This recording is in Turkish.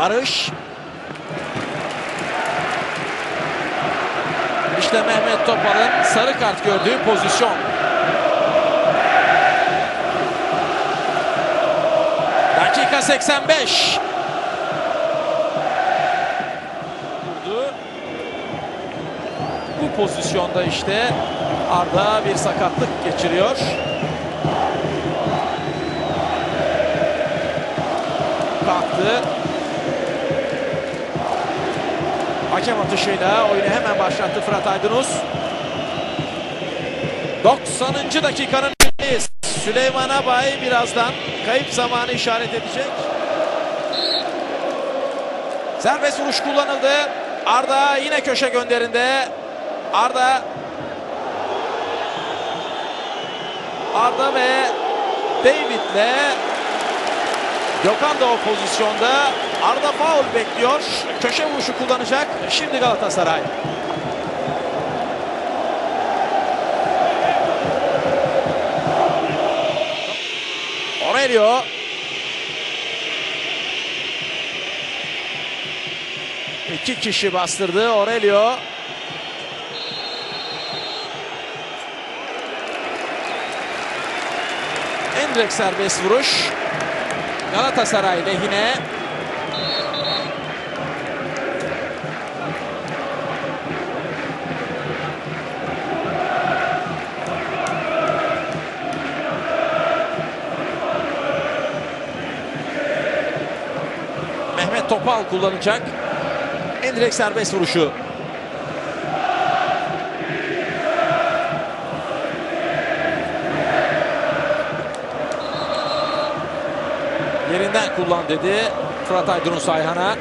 Barış. İşte Mehmet Topal'ın sarı kart gördüğü pozisyon. Dakika 85. Vurdu. Bu pozisyonda işte Arda bir sakatlık geçiriyor. Kalktı. Hakem atışıyla oyunu hemen başlattı Fırat Aydınus. 90. dakikanın. Süleyman Abay birazdan kayıp zamanı işaret edecek. Serbest vuruş kullanıldı. Arda yine köşe gönderinde. Arda Arda ve David'le Gökhan da o pozisyonda. Arda faul bekliyor. Köşe vuruşu kullanacak. Şimdi Galatasaray. Aurelio. İki kişi bastırdı Aurelio. Endrek serbest vuruş. Galatasaray lehine. Mehmet Topal kullanacak. Endrek serbest vuruşu. Yerinden kullan dedi Fırat Aydınus Ayhan'a.